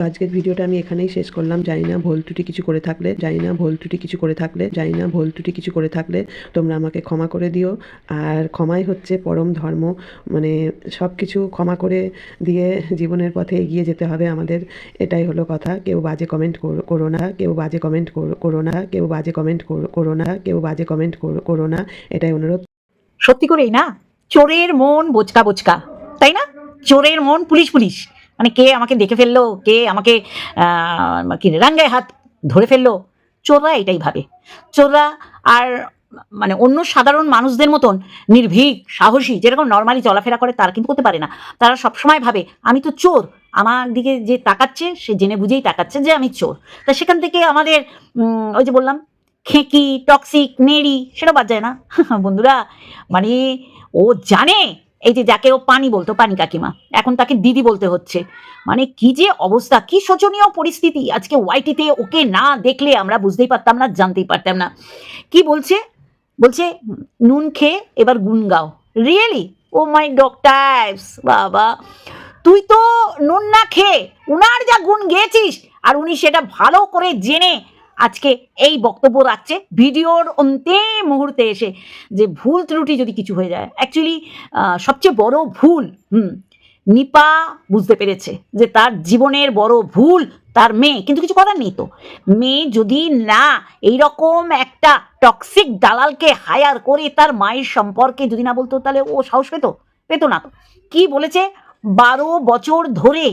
আজকের ভিডিওটা আমি এখানেই শেষ করলাম। জানি না ভুল ত্রুটি কিছু করে থাকলে, জানি না ভুল ত্রুটি কিছু করে থাকলে, জানি না ভুল ত্রুটি কিছু করে থাকলে তোমরা আমাকে ক্ষমা করে দিও। আর ক্ষমাই হচ্ছে পরম ধর্ম। মানে সব কিছু ক্ষমা করে দিয়ে জীবনের পথে এগিয়ে যেতে হবে আমাদের। এটাই হলো কথা। কেউ বাজে কমেন্ট করো- না। কেউ বাজে কমেন্ট করো- না। কেউ বাজে কমেন্ট করো- না। কেউ বাজে কমেন্ট করো না। এটাই অনুরোধ। সত্যি করেই না? চোরের মন বোচকা বোচকা, তাই না? চোরের মন পুলিশ পুলিশ। মানে কে আমাকে দেখে ফেলল? কে আমাকে কি রাঙ্গায় হাত ধরে ফেলল? চোররা এটাই ভাবে। চোররা আর মানে অন্য সাধারণ মানুষদের মতন নির্ভীক, সাহসী, যেরকম নর্মালি চলাফেরা করে, তারা কিন্তু করতে পারে না। তারা সবসময় ভাবে, আমি তো চোর। আমার দিকে যে তাকাচ্ছে, সে জেনে বুঝেই তাকাচ্ছে যে আমি চোর। তা সেখান থেকে আমাদের ওই যে বললাম, খেঁকি টক্সিক নেড়ি, সেটা বাদ যায় না। বন্ধুরা মানে ও জানে এই যে যাকে ও পানি বলতো, পানি কাকিমা, এখন তাকে দিদি বলতে হচ্ছে। মানে কি যে অবস্থা, কি শোচনীয় পরিস্থিতি। আজকে ওয়াইটিতে ওকে না দেখলে আমরা বুঝতেই পারতাম না, জানতেই পারতাম না। কি বলছে? বলছে, নুন খেয়ে এবার গুন গাও। রিয়েলি ও মাই ডক্টার্স বাবা। তুই তো নুন না খেয়ে উনার যা গুণ গেয়েছিস, আর উনি সেটা ভালো করে জেনে আজকে এই বক্তব্য রাখছে ভিডিওর অন্তিম মুহূর্তে এসে যে ভুল ত্রুটি যদি কিছু হয়ে যায় অ্যাকচুয়ালি সবচেয়ে বড় ভুল, হুম, নিপা বুঝতে পেরেছে যে তার জীবনের বড় ভুল তার মেয়ে, কিন্তু কিছু করার নেই তো। মেয়ে যদি না এইরকম একটা টক্সিক দালালকে হায়ার করে তার মায়ের সম্পর্কে যদি না বলতো, তাহলে ও সাহস পেত? পেতো না তো। কি বলেছে? বারো বছর ধরে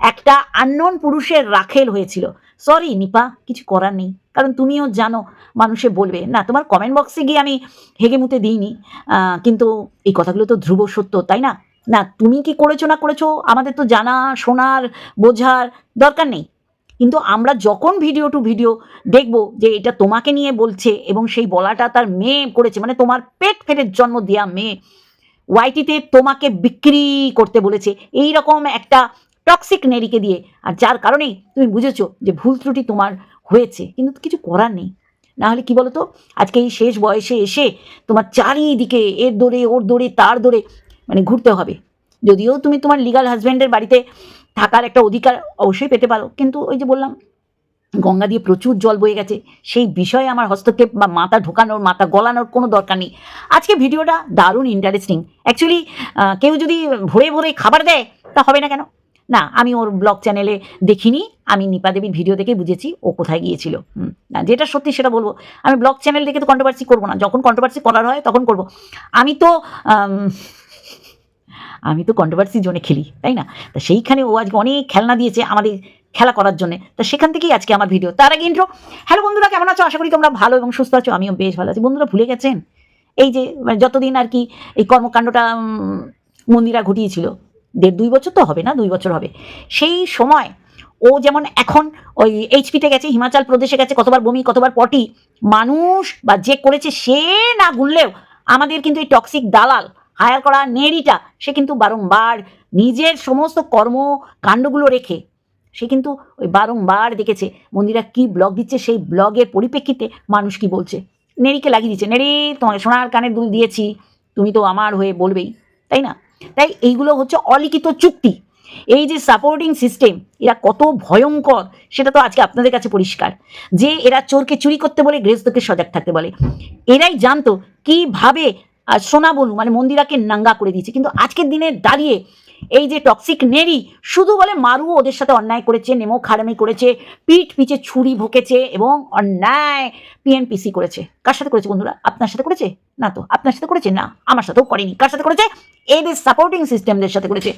একটা আননোন পুরুষের রাখেল হয়েছিল। সরি নিপা, কিছু করার নেই। কারণ তুমিও জানো, মানুষে বলবে, না, তোমার কমেন্ট বক্সে গিয়ে আমি হেগে মুতে দিইনি। কিন্তু এই কথাগুলো তো ধ্রুব সত্য, তাই না? না, তুমি কি করেছ, না করেছ, আমাদের তো জানা, শোনার, বোঝার দরকার নেই। কিন্তু আমরা যখন ভিডিও টু ভিডিও দেখব যে এটা তোমাকে নিয়ে বলছে এবং সেই বলাটা তার মেয়ে করেছে মানে তোমার পেট ফেটের জন্ম দেওয়া মেয়ে ওয়াইটিতে তোমাকে বিক্রি করতে বলেছে। এই রকম একটা টক্সিক নেরিকে দিয়ে। আর যার কারণেই তুমি বুঝেছ যে ভুল ত্রুটি তোমার হয়েছে, কিন্তু কিছু করার নেই। না হলে কি বলতো? আজকে এই শেষ বয়সে এসে তোমার চারিদিকে এর দৌড়ে ওর দৌড়ে তার দৌড়ে মানে ঘুরতে হবে। যদিও তুমি তোমার লিগাল হাজব্যান্ডের বাড়িতে থাকার একটা অধিকার অবশ্যই পেতে পারো, কিন্তু ওই যে বললাম, গঙ্গা দিয়ে প্রচুর জল বয়ে গেছে, সেই বিষয়ে আমার হস্তক্ষেপ বা মাথা ঢোকানোর, মাথা গলানোর কোনো দরকার নেই। আজকে ভিডিওটা দারুণ ইন্টারেস্টিং অ্যাকচুয়ালি কেউ যদি ভোরে ভোরে খাবার দেয়, তা হবে না কেন? না, আমি ওর ব্লগ চ্যানেলে দেখিনি, আমি নিপা দেবীর ভিডিও দেখে বুঝেছি ও কোথায় গিয়েছিল। না, যেটা সত্যি সেটা বলব, আমি ব্লগ চ্যানেল দেখে তো কন্ট্রোভার্সি করব না, যখন কন্ট্রোভার্সি করার হয় তখন করব। আমি তো আমি তো কন্ট্রোভার্সি জোনে খেলি, তাই না? তা সেইখানে ও আজকে অনেক খেলনা দিয়েছে আমাদের খেলা করার জন্য। তা সেখান থেকেই আজকে আমার ভিডিও তার আগে ইন্ট্রো হ্যালো বন্ধুরা, কেমন আছো? আশা করি তোমরা ভালো এবং সুস্থ আছো, আমিও বেশ ভালো আছি। বন্ধুরা, ভুলে গেছেন? এই যে মানে যতদিন আর কি এই কর্মকাণ্ডটা মন্দিরা ঘটিয়েছিল দেড় দুই বছর তো হবে না, দুই বছর হবে। সেই সময় ও যেমন এখন ওই এইচপিতে গেছে, হিমাচল প্রদেশে গেছে, কতবার বমি, কতবার পটি, মানুষ বা যে করেছে সে না গুনলেও আমাদের কিন্তু এই টক্সিক দালাল হায়ার করা নেড়িটা, সে কিন্তু বারংবার নিজের সমস্ত কর্ম কাণ্ডগুলো রেখে সে কিন্তু ওই বারংবার দেখেছে, মন্দিরা কি ব্লগ দিচ্ছে, সেই ব্লগের পরিপ্রেক্ষিতে মানুষ কি বলছে। নেড়িকে লাগিয়ে দিচ্ছে নেড়ি তোমাকে সোনার কানের দুল দিয়েছি, তুমি তো আমার হয়ে বলবেই। তাই না? তাই এইগুলো হচ্ছে অলিখিত চুক্তি। এই যে সাপোর্টিং সিস্টেম এরা কত ভয়ঙ্কর, সেটা তো আজকে আপনাদের কাছে পরিষ্কার। যে এরা চোরকে চুরি করতে বলে, গৃহস্থকে সজাগ থাকতে বলে। এরাই জানতো কীভাবে আর সোনা বনু মানে মন্দিরাকে নাঙ্গা করে দিয়েছে। কিন্তু আজকের দিনে দাঁড়িয়ে এই যে টক্সিক নেরি শুধু বলে মারু ওদের সাথে অন্যায় করেছে, নেমো খারামি করেছে, পিঠ পিছে ছুরি ভোকেছে এবং অন্যায় পিএনপিসি করেছে। কার সাথে করেছে বন্ধুরা? আপনার সাথে করেছে? না তো, আপনার সাথে করেছে? না, আমার সাথেও করেনি। কার সাথে করেছে? এদের সাপোর্টিং সিস্টেমদের সাথে করেছে।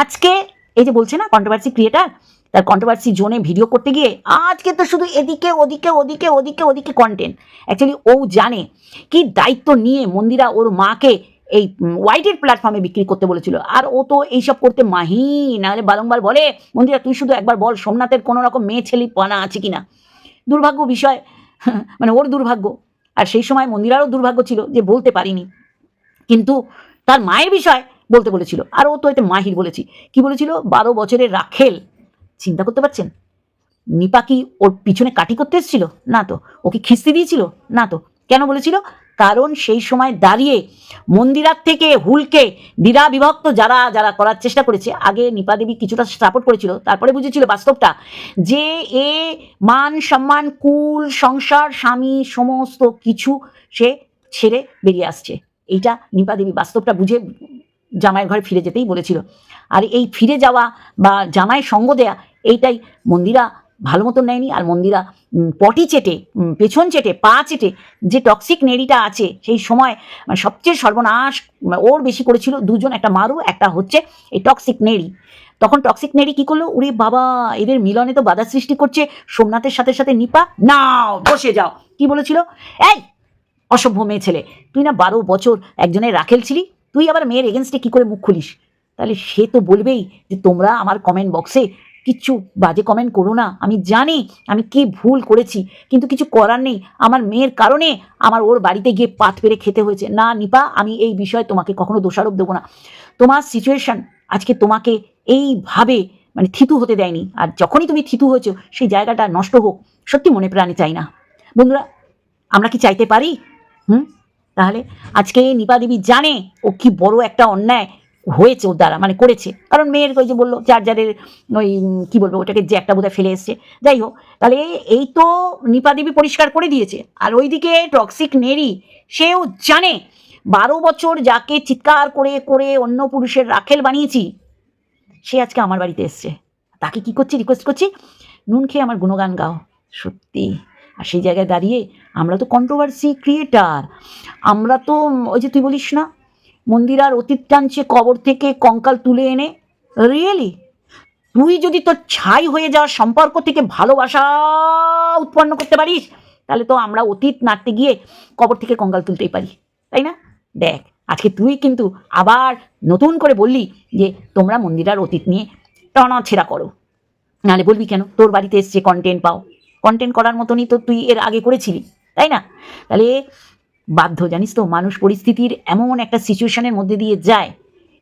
আজকে এই যে বলছে না কন্ট্রোভার্সি ক্রিয়েটার তার কন্ট্রোভার্সি জোনে ভিডিও করতে গিয়ে, আজকে তো শুধু এদিকে, ওদিকে ওদিকে ওদিকে ওদিকে কন্টেন্ট অ্যাকচুয়ালি ও জানে কি দায়িত্ব নিয়ে মন্দিরা ওর মাকে এই ওয়াইটের প্ল্যাটফর্মে বিক্রি করতে বলেছিল। আর ও তো এইসব করতে মাহি নাহলে বারংবার বলে মন্দিরা তুই শুধু একবার বল, সোমনাথের কোনো রকম মেয়ে ছেলে পানা আছে কিনা? দুর্ভাগ্য বিষয় মানে ওর দুর্ভাগ্য। আর সেই সময় মন্দিরারও দুর্ভাগ্য ছিল যে বলতে পারিনি। কিন্তু তার মায়ের বিষয় বলতে বলেছিল। আর ও তো এতে মাহির বলেছি। কি বলেছিল? বারো বছরের রাখেল। চিন্তা করতে পারছেন? নিপা কি ওর পিছনে কাটি করতে এসেছিল? না তো। ওকে খিস্তি দিয়েছিল? না তো। কেন বলেছিল? কারণ সেই সময় দাঁড়িয়ে মন্দিরার থেকে হুলকে দ্বিধা বিভক্ত যারা যারা করার চেষ্টা করেছে, আগে নিপা দেবী কিছুটা সাপোর্ট করেছিল, তারপরে বুঝেছিল বাস্তবটা, যে এ মান, সম্মান, কুল, সংসার, স্বামী, সমস্ত কিছু সে ছেড়ে বেরিয়ে আসছে। এইটা নিপা দেবী বাস্তবটা বুঝে জামাইয়ের ঘরে ফিরে যেতেই বলেছিল। আর এই ফিরে যাওয়া বা জামাই সঙ্গ দেয়া, এইটাই মন্দিরা ভালো মতন নেয়নি। আর মন্দিরা পটি চেটে পেছন চেটে, পা চেটে যে টক্সিক নেড়িটা আছে, সেই সময় মানে সবচেয়ে সর্বনাশ ওর বেশি করেছিল দুজন, একটা মারু, একটা হচ্ছে এই টক্সিক নেড়ি। তখন টক্সিক নেড়ি কি করল? উরে বাবা, এদের মিলনে তো বাধা সৃষ্টি করছে, সোমনাথের সাথে সাথে নিপা, নাও, বসে যাও। কি বলেছিল? এই, অসভ্য মেয়ে ছেলে, তুই না বারো বছর একজনের রাখেল ছিলি? তুই আবার মেয়ের এগেনস্টে কি করে মুখ খুলিস? তাহলে সে তো বলবেই যে তোমরা আমার কমেন্ট বক্সে কিচ্ছু বাজে কমেন্ট করো না। আমি জানি, আমি কি ভুল করেছি, কিন্তু কিছু করার নেই। আমার মেয়ের কারণে আমার ওর বাড়িতে গিয়ে পাত পেরে খেতে হয়েছে। না, নিপা, আমি এই বিষয়ে তোমাকে কখনো দোষারোপ দেবো না। তোমার সিচুয়েশন আজকে তোমাকে এইভাবে মানে থিতু হতে দেয়নি। আর যখনই তুমি থিতু হয়েছো, সেই জায়গাটা নষ্ট হোক। সত্যি মনে প্রাণে চাই না। বন্ধুরা, আমরা কি চাইতে পারি? হুম? তাহলে আজকে নিপা দেবী জানে ও কি বড় একটা অন্যায়। হয়েছে ওর দ্বারা মানে করেছে। কারণ মেয়ের ওই যে বলল চার্জারের ওই কি বলব, ওটাকে যে একটা বোধহয় ফেলে এসছে। যাই হোক, তাহলে এই তো নিপা দেবী পরিষ্কার করে দিয়েছে। আর ওইদিকে টক্সিক নেরি, সেও জানে, বারো বছর যাকে চিৎকার করে করে অন্য পুরুষের রাখেল বানিয়েছি, সে আজকে আমার বাড়িতে এসছে। তাকে কি করছি? রিকোয়েস্ট করছি, নুন খেয়ে আমার গুণগান গাও। সত্যি। আর সেই জায়গায় দাঁড়িয়ে আমরা তো কন্ট্রোভার্সি ক্রিয়েটার আমরা তো ওই যে তুই বলিস না মন্দিরার অতীত টানছে কবর থেকে কঙ্কাল তুলে এনে, রিয়েলি? তুই যদি তোর ছাই হয়ে যাওয়ার সম্পর্ক থেকে ভালোবাসা উৎপন্ন করতে পারিস, তাহলে তো আমরা অতীত নাড়তে গিয়ে কবর থেকে কঙ্কাল তুলতেই পারি, তাই না? দেখ, আজকে তুই কিন্তু আবার নতুন করে বললি যে তোমরা মন্দিরার অতীত নিয়ে ছেঁড়া করো। নাহলে বলবি কেন? তোর বাড়িতে এসছে কন্টেন্ট পাও। কন্টেন্ট করার মতনই তো তুই এর আগে করেছিলি, তাই না? তাহলে বাধ্য, জানিস তো, মানুষ পরিস্থিতির এমন একটা সিচুয়েশনের মধ্যে দিয়ে যায়।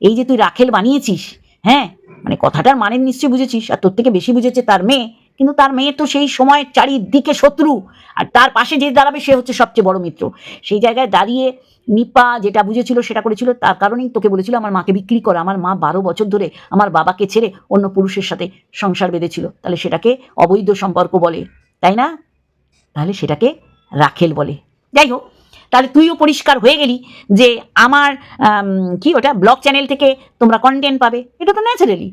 এই যে তুই রাখেল বানিয়েছিস হ্যাঁ? মানে কথাটার মানে নিশ্চয়ই বুঝেছিস, আর তোর থেকে বেশি বুঝেছে তার মেয়ে। কিন্তু তার মেয়ে তো সেই সময় চারিদিকে শত্রু, আর তার পাশে যে দাঁড়াবে সে হচ্ছে সবচেয়ে বড় মিত্র। সেই জায়গায় দাঁড়িয়ে নিপা যেটা বুঝেছিল সেটা করেছিল, তার কারণেই তোকে বলেছিল, আমার মাকে বিক্রি কর, আমার মা বারো বছর ধরে আমার বাবাকে ছেড়ে অন্য পুরুষের সাথে সংসার বেঁধেছিল। তাহলে সেটাকে অবৈধ সম্পর্ক বলে, তাই না? তাহলে সেটাকে রাখেল বলে। যাই হোক তাহলে তুইও পরিষ্কার হয়ে গেলি যে আমার কি ওটা ব্লগ চ্যানেল থেকে তোমরা কন্টেন্ট পাবে। এটা তো ন্যাচারালি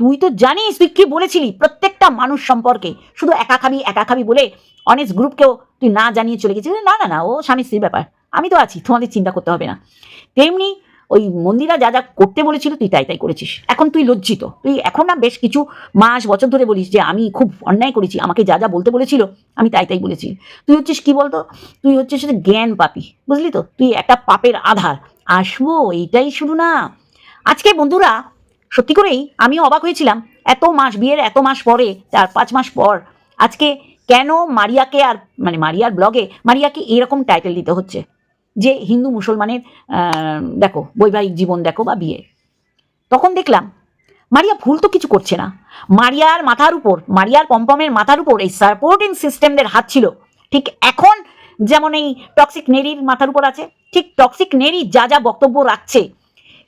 তুই তো জানিস, তুই কি বলেছিলি প্রত্যেকটা মানুষ সম্পর্কে? শুধু একা খাবি একা খাবি বলে অনেক গ্রুপকেও তুই না জানিয়ে চলে গেছিস? না না না, ও স্বামী স্ত্রীর ব্যাপার। আমি তো আছি, তোমাদের চিন্তা করতে হবে না। তেমনি ওই মন্দিরা যা যা করতে বলেছিল তুই তাই তাই করেছিস। এখন তুই লজ্জিত। তুই এখন না বেশ কিছু মাস, বছর ধরে বলিস যে আমি খুব অন্যায় করেছি, আমাকে যা যা বলতে বলেছিল আমি তাই তাই বলেছি। তুই হচ্ছিস কি বলতো? তুই হচ্ছিস হচ্ছে জ্ঞান পাপি, বুঝলি তো? তুই একটা পাপের আধার। আসব, এইটাই শুধু না। আজকে বন্ধুরা, সত্যি করেই আমি অবাক হয়েছিলাম। এত মাস বিয়ের, এত মাস পরে, চার পাঁচ মাস পর, আজকে কেন মারিয়াকে আর মানে মারিয়ার ব্লগে মারিয়াকে এরকম টাইটেল দিতে হচ্ছে? যে হিন্দু মুসলমানের দেখো, বৈবাহিক জীবন দেখো বা বিয়ে। তখন দেখলাম, মারিয়া ভুল তো কিছু করছে না। মারিয়ার মাথার উপর, মারিয়ার পম্পমের মাথার উপর এই সাপোর্টিং সিস্টেমদের হাত ছিল। ঠিক এখন যেমন এই টক্সিক নেরির মাথার উপর আছে, ঠিক টক্সিক নেরি যা যা বক্তব্য রাখছে,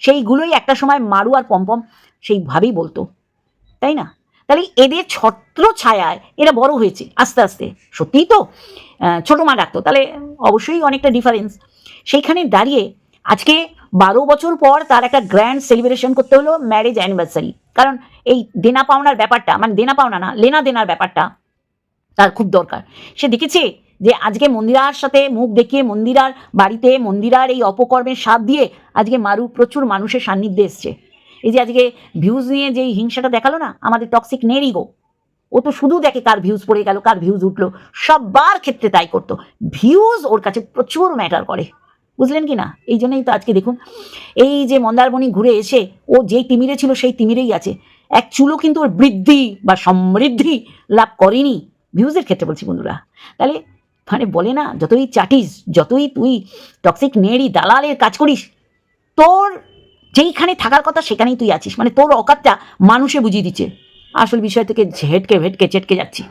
সেইগুলোই একটা সময় মারু আর পম্পম সেইভাবেই বলতো। তাই না? তাহলে এদের ছত্র ছায়ায় এরা বড় হয়েছে, আস্তে আস্তে। সত্যিই তো ছোট মা ডাকতো, তাহলে অবশ্যই অনেকটা ডিফারেন্স সেইখানে দাঁড়িয়ে আজকে বারো বছর পর তার একটা গ্র্যান্ড সেলিব্রেশন করতে হলো ম্যারেজ অ্যানিভার্সারি কারণ এই দেনা পাওনার ব্যাপারটা মানে দেনা পাওনা না, লেনা দেনার ব্যাপারটা তার খুব দরকার। সে দেখেছে যে আজকে মন্দিরার সাথে মুখ দেখিয়ে মন্দিরার বাড়িতে মন্দিরার এই অপকর্মের স্বাদ দিয়ে আজকে মারু প্রচুর মানুষের সান্নিধ্যে এসছে। এই যে আজকে ভিউজ নিয়ে যেই হিংসাটা দেখাল না, আমাদের টক্সিক নেরই গো। ও তো শুধু দেখে কার ভিউজ পড়ে গেল, কার ভিউজ উঠল। সবার ক্ষেত্রে তাই করতো। ভিউজ ওর কাছে প্রচুর ম্যাটার করে। বুঝলেন কি না? এই জন্যই তো আজকে দেখুন, এই যে মন্দারমণি ঘুরে এসে, ও যেই তিমিরে ছিল সেই তিমিরেই আছে। এক চুলো কিন্তু ওর বৃদ্ধি বা সমৃদ্ধি লাভ করেনি। ভিউজের ক্ষেত্রে বলছি বন্ধুরা, তাহলে মানে বলে না, যতই চাটিস, যতই তুই টক্সিক নেড়ি, দালালের কাজ করিস, তোর যেইখানে থাকার কথা সেখানেই তুই আছিস। মানে তোর অকাতটা মানুষে বুঝিয়ে দিচ্ছে। আসল বিষয় থেকে ঝেটকে ভেটকে চেটকে যাচ্ছি।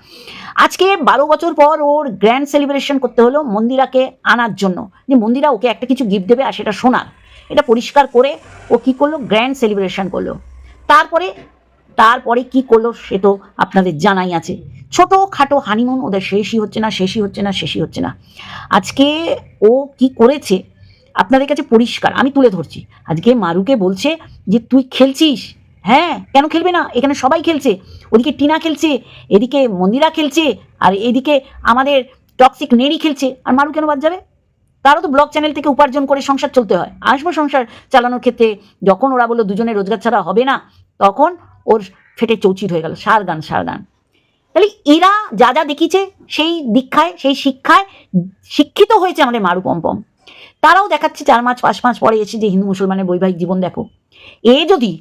আজকে বারো বছর পর ওর গ্র্যান্ড সেলিব্রেশন করতে হলো মন্দিরাকে আনার জন্য। যে মন্দিরা ওকে একটা কিছু গিফট দেবে আর সেটা সোনার। এটা পরিষ্কার করে ও কি করল? গ্র্যান্ড সেলিব্রেশন করল। তারপরে তারপরে কি করল সে তো আপনাদের জানাই আছে। ছোট খাটো হানিমুন ওদের শেষই হচ্ছে না, শেষই হচ্ছে না, শেষই হচ্ছে না। আজকে ও কি করেছে? আপনাদের কাছে পরিষ্কার, আমি তুলে ধরছি। আজকে মারুকে বলছে যে, তুই খেলছিস? হ্যাঁ কেন খেলবে না? এখানে সবাই খেলছে। ওদিকে টিনা খেলছে, এদিকে মন্দিরা খেলছে, আর এদিকে আমাদের টক্সিক নেড়ি খেলছে। আর মারু কেন বাদ যাবে? তারও তো ব্লগ চ্যানেল থেকে উপার্জন করে সংসার চলতে হয়। আসব সংসার চালানোর ক্ষেত্রে, যখন ওরা বলল দুজনে রোজগার ছাড়া হবে না, তখন ওর ফেটে চৌচির হয়ে গেল। সার গান সার গান। তাহলে এরা যা যা দেখিয়েছে, সেই দীক্ষায়, সেই শিক্ষায় শিক্ষিত হয়েছে আমাদের মারু পম্পম। তারাও দেখাচ্ছে চার মাস, পাঁচ মাস পরে এসে যে হিন্দু মুসলমানের বৈবাহিক জীবন দেখো। এ যদি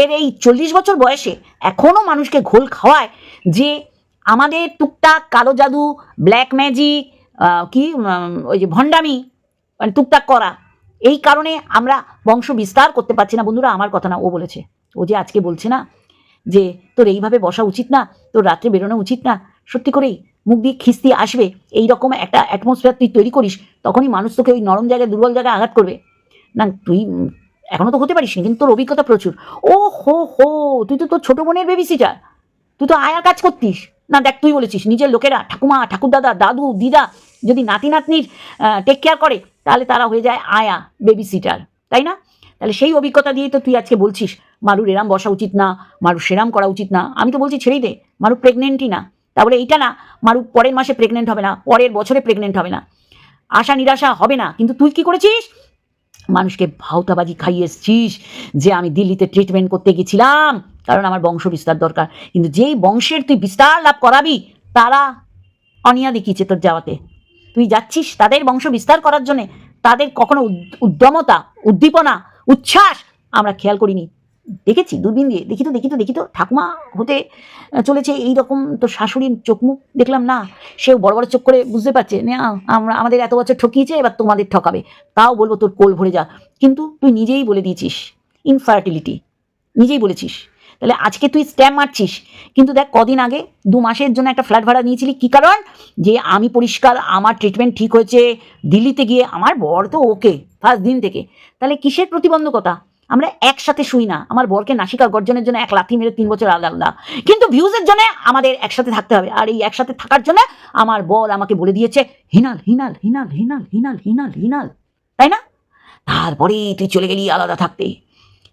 এর এই চল্লিশ বছর বয়সে এখনও মানুষকে ঘোল খাওয়ায় যে আমাদের টুকটাক কালো জাদু ব্ল্যাক ম্যাজিক কি ওই যে ভণ্ডামি মানে টুকটাক করা, এই কারণে আমরা বংশ বিস্তার করতে পারছি না। বন্ধুরা, আমার কথা না, ও বলেছে। ও যে আজকে বলছে না যে তোর এইভাবে বসা উচিত না, তোর রাত্রে বেরোনো উচিত না, সত্যি করেই মুখ দিয়ে খিস্তি আসবে এই রকম একটা অ্যাটমসফিয়ার তুই তৈরি করিস, তখনই মানুষ তোকে ওই নরম জায়গায়, দুর্বল জায়গায় আঘাত করবে। না, তুই এখনও তো হতে পারিস নি, কিন্তু তোর অভিজ্ঞতা প্রচুর। ও হো হো তুই তো তোর ছোটো বোনের বেবি সিটার তুই তো আয়ার কাজ করতিস। না, দেখ, তুই বলেছিস, নিজের লোকেরা, ঠাকুমা, ঠাকুরদাদা, দাদু, দিদা, যদি নাতি নাতনির টেক কেয়ার করে, তাহলে তারা হয়ে যায় আয়া বেবি সিটার তাই না? তাহলে সেই অভিজ্ঞতা দিয়ে তো তুই আজকে বলছিস মারুর এরাম বসা উচিত না মারুর সেরাম করা উচিত না। আমি তো বলছি ছেড়েই দে, মারু প্রেগনেন্টই না। তাহলে এইটা না, মারু পরের মাসে প্রেগনেন্ট হবে না, পরের বছরে প্রেগনেন্ট হবে না। আশা নিরাশা হবে না, কিন্তু তুই কি করেছিস? মানুষকে ভাওতাবাজি খাইয়ে এসছিস যে আমি দিল্লিতে ট্রিটমেন্ট করতে গেছিলাম। কারণ আমার বংশ বিস্তার দরকার। কিন্তু যেই বংশের তুই বিস্তার লাভ করাবি, তারা অনিয়া দেখিয়েছে তোর যাওয়াতে। তুই যাচ্ছিস তাদের বংশ বিস্তার করার জন্যে। তাদের কখনো উদ- উদ্যমতা, উদ্দীপনা, উচ্ছ্বাস আমরা খেয়াল করিনি। দেখেছি, দূরবীন দিয়ে। দেখি তো দেখি তো দেখি তো, ঠাকুমা হতে চলেছে এই রকম তো শাশুড়ির চোখ মুখ। দেখলাম না, সেও বড় বড় চোখ করে বুঝতে পারছে, না, আমরা, আমাদের এত বছর ঠকিয়েছে, এবার তোমাদের ঠকাবে। তাও বলব তোর কোল ভরে যা। কিন্তু তুই নিজেই বলে দিয়েছিস ইনফার্টিলিটি নিজেই বলেছিস। তাহলে আজকে তুই স্ট্যাম্প মারছিস। কিন্তু দেখ, কদিন আগে, দু মাসের জন্য একটা ফ্ল্যাট ভাড়া নিয়েছিলি। কী কারণ? যে আমি পরিষ্কার, আমার ট্রিটমেন্ট ঠিক হয়েছে, দিল্লিতে গিয়ে, আমার বর তো ওকে ফার্স্ট দিন থেকে। তাহলে কিসের প্রতিবন্ধকতা? আমরা একসাথে শুই না। আমার বরকে নাসিকা গর্জনের জন্য এক লাথি মেরে তিন বছর আলাদা আলাদা। কিন্তু ভিউজের জন্য আমাদের একসাথে থাকতে হবে। আর এই একসাথে থাকার জন্য আমার বর আমাকে বলে দিয়েছে, হিনাল হিনাল হিনাল হিনাল হিনাল হিনাল হিনাল। তাই না? তারপরে তুই চলে গেলি আলাদা থাকতে।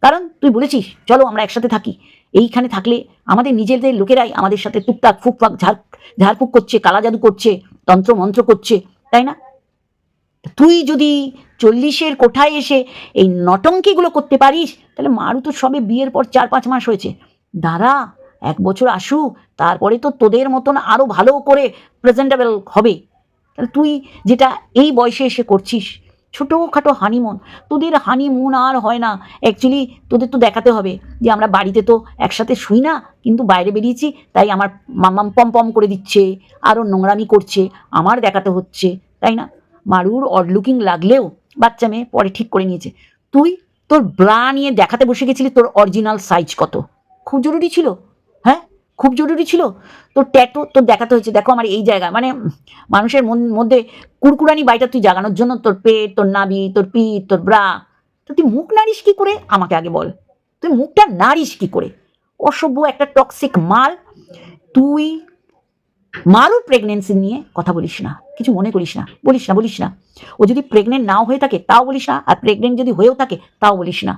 কারণ তুই বলেছিস, চলো আমরা একসাথে থাকি। এইখানে থাকলে আমাদের নিজেদের লোকেরাই আমাদের সাথে টুকটাক ফুকফাক ঝাড়, ঝাড়ফুক করছে কালা জাদু করছে তন্ত্র মন্ত্র করছে, তাই না? তুই যদি চল্লিশের কোঠায় এসে এই নটঙ্কিগুলো করতে পারিস, তাহলে মারু তো সবে বিয়ের পর চার পাঁচ মাস হয়েছে। দাঁড়া, এক বছর আসুক তারপরে তো তোদের মতন আরও ভালো করে প্রেজেন্টেবল হবে। তাহলে তুই যেটা এই বয়সে এসে করছিস, ছোটোখাটো হানিমুন তোদের হানিমুন আর হয় না। অ্যাকচুয়ালি তোদের তো দেখাতে হবে যে আমরা বাড়িতে তো একসাথে শুই না, কিন্তু বাইরে বেরিয়েছি, তাই আমার মাম্মাম পম পম করে দিচ্ছে আরও নোংরামি করছে, আমার দেখাতে হচ্ছে, তাই না? মারুর অড লুকিং লাগলেও বাচ্চা মেয়ে পরে ঠিক করে নিয়েছে। তুই তোর ব্রা নিয়ে দেখাতে বসে গেছিলি, তোর অরিজিনাল সাইজ কত? খুব জরুরি ছিল। হ্যাঁ? খুব জরুরি ছিল। তোর ট্যাটু তোর দেখাতে হয়েছে। দেখো আমার এই জায়গা। মানে মানুষের মন- মধ্যে কুরকুরানি বাড়িটা তুই জাগানোর জন্য তোর পেট, তোর নাভি, তোর পিঠ, তোর ব্রা তো তুই মুখ নাড়িস কি করে? আমাকে আগে বল। তুই মুখটা নাড়িস কি করে? অসভ্য একটা টক্সিক মাল। তুই মারুর প্রেগনেন্সি নিয়ে কথা বলিস না, কিছু মনে করিস না, বলিস না বলিস না। ও যদি প্রেগনেন্ট নাও হয়ে থাকে, তাও বলিস না, আর প্রেগনেন্ট যদি হয়েও থাকে, তাও বলিস না।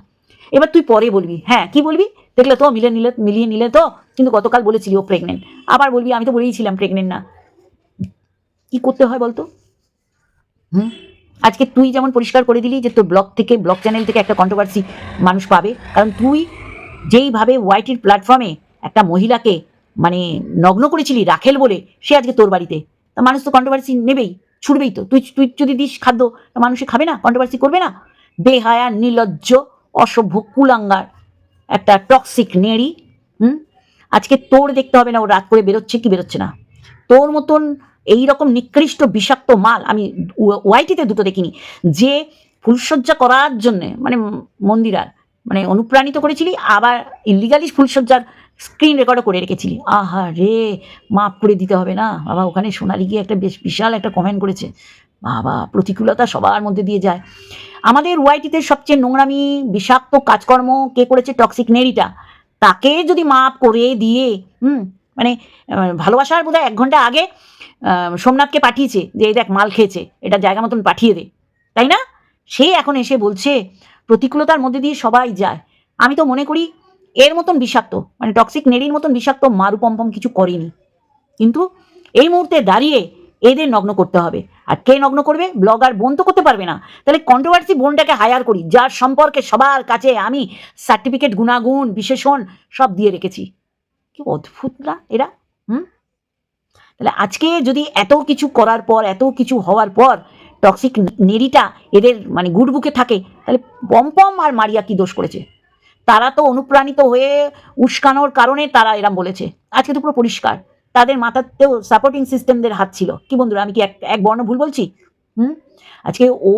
এবার তুই পরে বলবি হ্যাঁ কি বলবি? দেখলে তো, মিলে নিলে, মিলিয়ে নিলে তো, কিন্তু গতকাল বলেছিলি ও প্রেগনেন্ট আবার বলবি, আমি তো বলেইছিলাম প্রেগনেন্ট না। কি করতে হয় বলতো? হুম? আজকে তুই যেমন পরিষ্কার করে দিলি যে, তোর ব্লগ থেকে ব্লগ চ্যানেল থেকে একটা কন্ট্রোভার্সি মানুষ পাবে, কারণ তুই যেইভাবে ওয়াইটির প্ল্যাটফর্মে একটা মহিলাকে মানে নগ্ন করেছিলি রাখেল বলে, সে আজকে তোর বাড়িতে। তা মানুষ তো কন্ট্রোভার্সি নেবেই ছুটবেই তো। তুই তুই যদি দিস খাদ্য, তা মানুষে খাবে না কন্ট্রোভার্সি করবে না? বেহায়া, নির্লজ্জ, অসভ্য, কুলাঙ্গার, একটা টক্সিক নেড়ি, হুম? আজকে তোর দেখতে হবে না, ও রাত করে বেরোচ্ছে কি বেরোচ্ছে না। তোর মতন এই রকম নিকৃষ্ট, বিষাক্ত মাল আমি ওয়াইটিতে দুটো দেখিনি, যে ফুলসজ্জা করার জন্যে মানে মন্দিরার মানে অনুপ্রাণিত করেছিলি, আবার ইলিগালি ফুলসজ্জার স্ক্রিন রেকর্ডও করে রেখেছিলি আহা রে, মাফ করে দিতে হবে না। বাবা, ওখানে সোনালি গিয়ে একটা বেশ বিশাল একটা কমেন্ট করেছে। বাবা, প্রতিকূলতা সবার মধ্যে দিয়ে যায়। আমাদের ওয়াইটিতে সবচেয়ে নোংরামি, বিষাক্ত কাজকর্ম কে করেছে? টক্সিক নেরিটা তাকে যদি মাপ করে দিয়ে, হুম মানে ভালোবাসার বোধ এক ঘণ্টা আগে সোমনাথকে পাঠিয়েছে যে, এই দেখ, মাল খেয়েছে। এটা জায়গা মতন পাঠিয়ে দে। তাই না? সে এখন এসে বলছে, প্রতিকূলতার মধ্যে দিয়ে সবাই যায়। আমি তো মনে করি এর মতন বিষাক্ত মানে টক্সিক নেড়ির মতন বিষাক্ত মারু পম্পম কিছু করেনি। কিন্তু এই মুহূর্তে দাঁড়িয়ে এদের নগ্ন করতে হবে। আর কে নগ্ন করবে? ব্লগার বোন তো করতে পারবে না। তাহলে কন্ট্রোভার্সি বোনটাকে হায়ার করি, যার সম্পর্কে সবার কাছে আমি সার্টিফিকেট গুণাগুণ, বিশেষণ সব দিয়ে রেখেছি। কি অদ্ভুত না এরা, হুম? তাহলে আজকে যদি এত কিছু করার পর, এত কিছু হওয়ার পর টক্সিক নেরিটা এদের মানে গুড বুকে থাকে, তাহলে পম্পম আর মারিয়া কি দোষ করেছে? তারা তো অনুপ্রাণিত হয়ে উস্কানোর কারণে তারা এরম বলেছে। আজকে তো পুরো পরিষ্কার। তাদের মাথাতেও সাপোর্টিং সিস্টেমদের হাত ছিল। কি বন্ধুরা, আমি কি এক এক বর্ণ ভুল বলছি? হুম? আজকে ও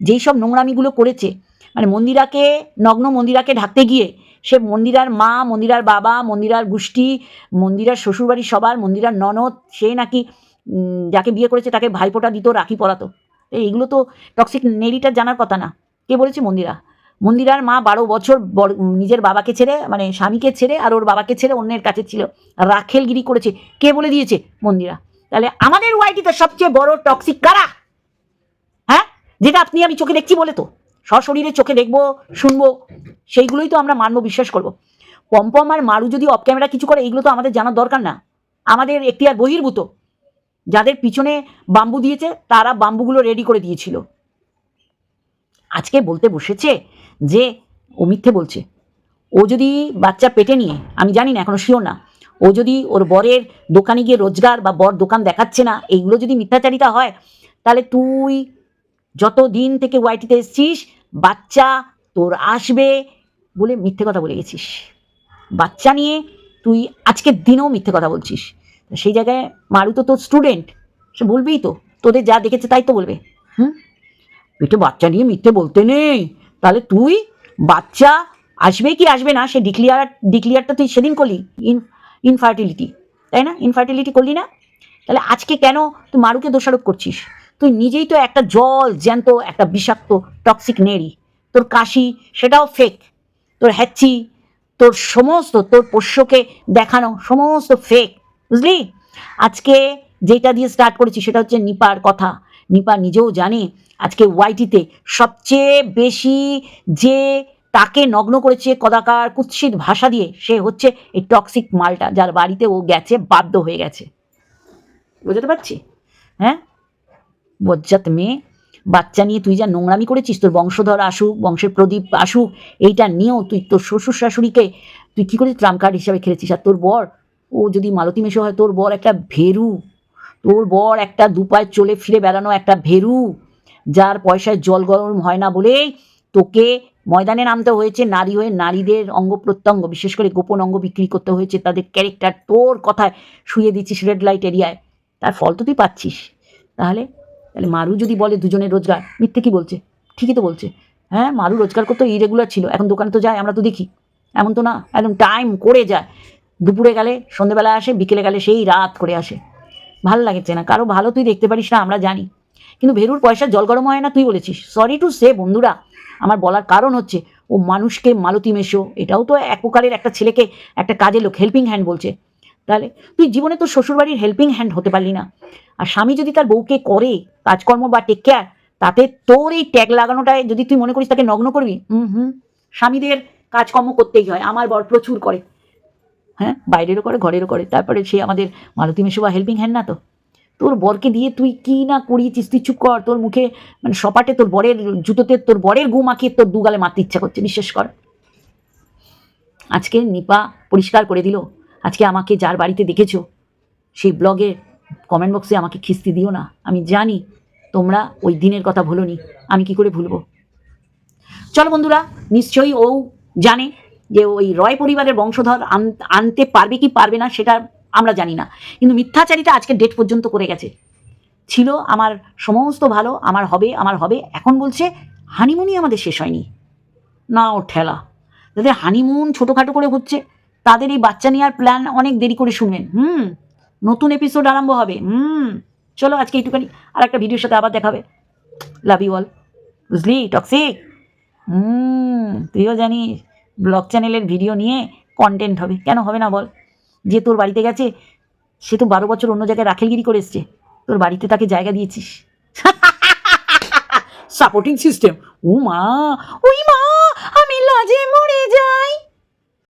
যেই সব নোংরামিগুলো করেছে মানে মন্দিরাকে, নগ্ন মন্দিরাকে ঢাকতে গিয়ে, সে মন্দিরার মা, মন্দিরার বাবা, মন্দিরার গোষ্ঠী, মন্দিরার শ্বশুরবাড়ি সবার, মন্দিরার ননদ, সে নাকি যাকে বিয়ে করেছে তাকে ভাইফোঁটা দিত, রাখি পরাতো। এইগুলো তো টক্সিক নেরিটার জানার কথা না। কে বলেছে মন্দিরা? মন্দিরার মা বারো বছর নিজের বাবাকে ছেড়ে মানে স্বামীকে ছেড়ে আর ওর বাবাকে ছেড়ে অন্যের কাছে ছিল। রাখেলগিরি করেছে। কে বলে দিয়েছে? মন্দিরা। তাহলে আমাদের ওয়াইটিতে সবচেয়ে বড় টক্সিক কারা? হ্যাঁ? যেটা আপনি আমি চোখে দেখছি বলে তো। সশরীরে চোখে দেখব, শুনব, সেইগুলোই তো আমরা মানবো, বিশ্বাস করব। পম্পম আর মারু যদি অফ ক্যামেরা কিছু করে এইগুলো তো আমাদের জানার দরকার না। আমাদের একটি আর বহির্ভূত। যাদের পিছনে বাম্বু দিয়েছে, তারা বাম্বুগুলো রেডি করে দিয়েছিল। আজকে বলতে বসেছে যে ও মিথ্যে বলছে। ও যদি বাচ্চা পেটে নিয়ে, আমি জানি না, এখনও শিওর না। ও যদি ওর বরের দোকানে গিয়ে রোজগার বা বর দোকান দেখাচ্ছে না, এইগুলো যদি মিথ্যাচারিতা হয়, তাহলে তুই যত দিন থেকে ওয়াইটিতে এসছিস, বাচ্চা তোর আসবে বলে মিথ্যে কথা বলে গেছিস। বাচ্চা নিয়ে তুই আজকের দিনেও মিথ্যে কথা বলছিস। সেই জায়গায় মারু তো তোর স্টুডেন্ট সে বলবেই তো, তোদের যা দেখেছে তাই তো বলবে। হুম? পেটে বাচ্চা নিয়ে মিথ্যে বলতে নেই। তাহলে তুই বাচ্চা আসবে কি আসবে না, সে ডিক্লিয়ার ডিক্লিয়ারটা তুই সেদিন করলি ইন ইনফার্টিলিটি তাই না? ইনফার্টিলিটি করলি না? তাহলে আজকে কেন তুই মারুকে দোষারোপ করছিস? তুই নিজেই তো একটা জল, জ্যান্ত, একটা বিষাক্ত টক্সিক নেড়ি। তোর কাশি, সেটাও ফেক তোর হ্যাচ্ছি, তোর সমস্ত, তোর পোষ্যকে দেখানো সমস্ত ফেক বুঝলি? আজকে যেটা দিয়ে স্টার্ট করেছি সেটা হচ্ছে নিপার কথা। নিপা নিজেও জানে আজকে ওয়াইটিতে সবচেয়ে বেশি যে তাকে নগ্ন করেছে কদাকার কুৎসিত ভাষা দিয়ে, সে হচ্ছে এই টক্সিক মালটা, যার বাড়িতে ও গেছে, বাধ্য হয়ে গেছে। বুঝতে পারছি? হ্যাঁ? বজ্জাত মেয়ে, বাচ্চা নিয়ে তুই যা নোংরামি করেছিস, তোর বংশধর আসুক, বংশের প্রদীপ আসুক, এইটা নিয়েও তুই তোর শ্বশুর শাশুড়িকে তুই কী করে ট্রাম কার্ড হিসাবে খেলেছিস? আর তোর বর, ও যদি মালতী মেশো হয়, তোর বর একটা ভেরু। তোর বর একটা দুপায় চলে ফিরে বেড়ানো একটা ভেরু, যার পয়সায় জল গরম হয় না বলেই তোকে ময়দানে নামতে হয়েছে। নারী হয়ে নারীদের অঙ্গ প্রত্যঙ্গ, বিশেষ করে গোপন অঙ্গ বিক্রি করতে হয়েছে। তাদের ক্যারেক্টার তোর কথায় শুয়ে দিচ্ছিস রেড লাইট এরিয়ায়। তার ফল তো তুই পাচ্ছিস। তাহলে তাহলে মারু যদি বলে দুজনের রোজগার, মিথ্যে কি বলছে? ঠিকই তো বলছে। হ্যাঁ মারু রোজগার করতে ইরেগুলার ছিল। এখন দোকানে তো যায়, আমরা তো দেখি। এমন তো না, একদম টাইম করে যায়। দুপুরে গেলে সন্ধেবেলা আসে, বিকেলে গেলে সেই রাত করে আসে। ভালো লাগছে না, কারও ভালো তুই দেখতে পারিস না, আমরা জানি। কিন্তু ভেরুর পয়সা জল গরম হয় না তুই বলেছিস? সরি টু সে বন্ধুরা, আমার বলার কারণ হচ্ছে, ও মানুষকে মালতি মেশো, এটাও তো এক প্রকারের একটা ছেলেকে একটা কাজের লোক হেল্পিং হ্যান্ড বলছে। তাহলে তুই জীবনে তোর শ্বশুরবাড়ির হেল্পিং হ্যান্ড হতে পারলি না। আর স্বামী যদি তার বউকে করে, কাজকর্ম বা টেক কেয়ার তাতে তোর এই ট্যাগ লাগানোটায় যদি তুই মনে করিস তাকে নগ্ন করবি হুম হুম, স্বামীদের কাজকর্ম করতেই হয়, আমার বর প্রচুর করে। হ্যাঁ? বাইরেরও করে ঘরেরও করে। তারপরে সে আমাদের মালতী মেশো বা হেল্পিং হ্যান্ড না তো? তোর বরকে দিয়ে তুই কি না করিয়েছিস? তুই চুপ কর। তোর মুখে মানে সপাটে তোর বরের জুতোতে তোর বরের গু মাখিয়ে তোর দুগালে মারতে ইচ্ছা করছে, বিশ্বাস কর। আজকে নিপা পরিষ্কার করে দিল। আজকে আমাকে যার বাড়িতে দেখেছ, সেই ব্লগে কমেন্ট বক্সে আমাকে খিস্তি দিও না। আমি জানি তোমরা ওই দিনের কথা ভুলোনি। আমি কি করে ভুলবো? চলো বন্ধুরা, নিশ্চয়ই ও জানে যে ওই রয় পরিবারের বংশধর আন- আনতে পারবে কি পারবে না সেটা আমরা জানি না। কিন্তু মিথ্যাচারিতা আজকে ডেট পর্যন্ত করে গেছে। ছিল, আমার সমস্ত ভালো, আমার হবে আমার হবে, এখন বলছে হানিমুনই আমাদের শেষ হয়নি। না, ও ঠেলা। যাদের হানিমুন ছোটোখাটো করে হচ্ছে। তাদের এই বাচ্চা নেওয়ার প্ল্যান অনেক দেরি করে শুনবেন হুম, নতুন এপিসোড আরম্ভ হবে। হুম, চলো আজকে একটুখানি আর একটা ভিডিওর সাথে আবার দেখাবে। লাভ ইউ অল বুঝলি? টক্সিক হুম, তুইও জানিস। ব্লগ চ্যানেলের ভিডিও নিয়ে কন্টেন্ট হবে। কেন হবে না বল? যে তোর বাড়িতে গেছে, সে তো বারো বছর অন্য জায়গায় রাখেলগিরি করে এসছে। তোর বাড়িতে তাকে জায়গা দিয়েছিস? সাপোর্টিং সিস্টেম ও মা, ওই মা, আমি লাজে মরে যাই।